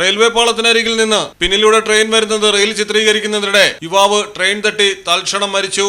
Railway പാളത്തിനരികിൽ നിന്ന് പിന്നിലൂടെ train വരുന്നത് rail ചിത്രീകരിക്കുന്നതിനിടെ യുവാവ് ട്രെയിൻ തട്ടി തൽക്ഷണം മരിച്ചു.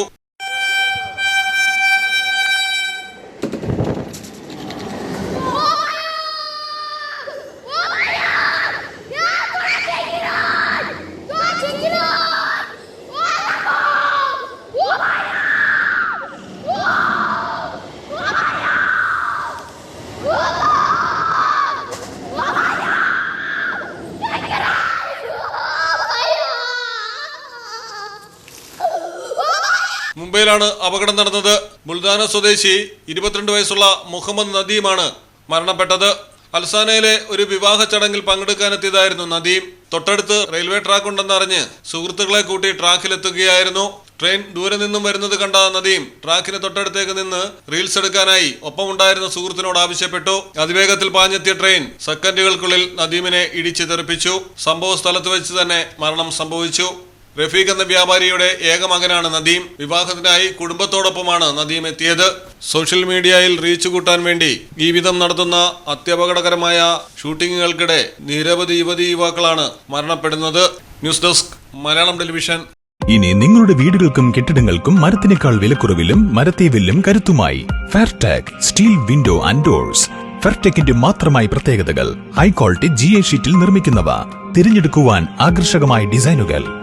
മുംബൈയിലാണ് അപകടം നടന്നത്. മുൽദാന സ്വദേശി ഇരുപത്തിരണ്ട് വയസ്സുള്ള മുഹമ്മദ് നദീമാണ് മരണപ്പെട്ടത്. അൽസാനയിലെ ഒരു വിവാഹ ചടങ്ങിൽ പങ്കെടുക്കാനെത്തിയതായിരുന്നു നദീം. തൊട്ടടുത്ത് റെയിൽവേ ട്രാക്ക് ഉണ്ടെന്നറിഞ്ഞ് സുഹൃത്തുക്കളെ കൂട്ടി ട്രാക്കിലെത്തുകയായിരുന്നു. ട്രെയിൻ ദൂരെ നിന്നും വരുന്നത് കണ്ട നദീം ട്രാക്കിന് തൊട്ടടുത്തേക്ക് നിന്ന് റീൽസ് എടുക്കാനായി ഒപ്പമുണ്ടായിരുന്ന സുഹൃത്തിനോട് ആവശ്യപ്പെട്ടു. അതിവേഗത്തിൽ പാഞ്ഞെത്തിയ ട്രെയിൻ സെക്കൻഡുകൾക്കുള്ളിൽ നദീമിനെ ഇടിച്ചു തെറിപ്പിച്ചു സംഭവ സ്ഥലത്ത് വെച്ച് തന്നെ മരണം സംഭവിച്ചു. റഫീഖ് എന്ന വ്യാപാരിയുടെ ഏക മകനാണ് നദീം. വിവാഹത്തിനായി കുടുംബത്തോടൊപ്പമാണ് നദീം എത്തിയത്. സോഷ്യൽ മീഡിയയിൽ റീച്ച് കൂട്ടാൻ വേണ്ടി ജീവിതം നടത്തുന്ന അത്യപകടകരമായ ഷൂട്ടിങ്ങുകൾക്കിടെ നിരവധി യുവതി യുവാക്കളാണ് മരണപ്പെടുന്നത്. News desk Malayalam television. ഇനി നിങ്ങളുടെ വീടുകൾക്കും കെട്ടിടങ്ങൾക്കും മരത്തിനേക്കാൾ വിലക്കുറവിലും മരത്തെ വില്ലും കരുത്തുമായി Fairtag steel window and doors. ഫെയർടെക്കിന്റെ മാത്രമായി പ്രത്യേകതകൾ. ഹൈ ക്വാളിറ്റി ജി എ ഷീറ്റിൽ നിർമ്മിക്കുന്നവ. തിരഞ്ഞെടുക്കുവാൻ ആകർഷകമായ ഡിസൈനുകൾ.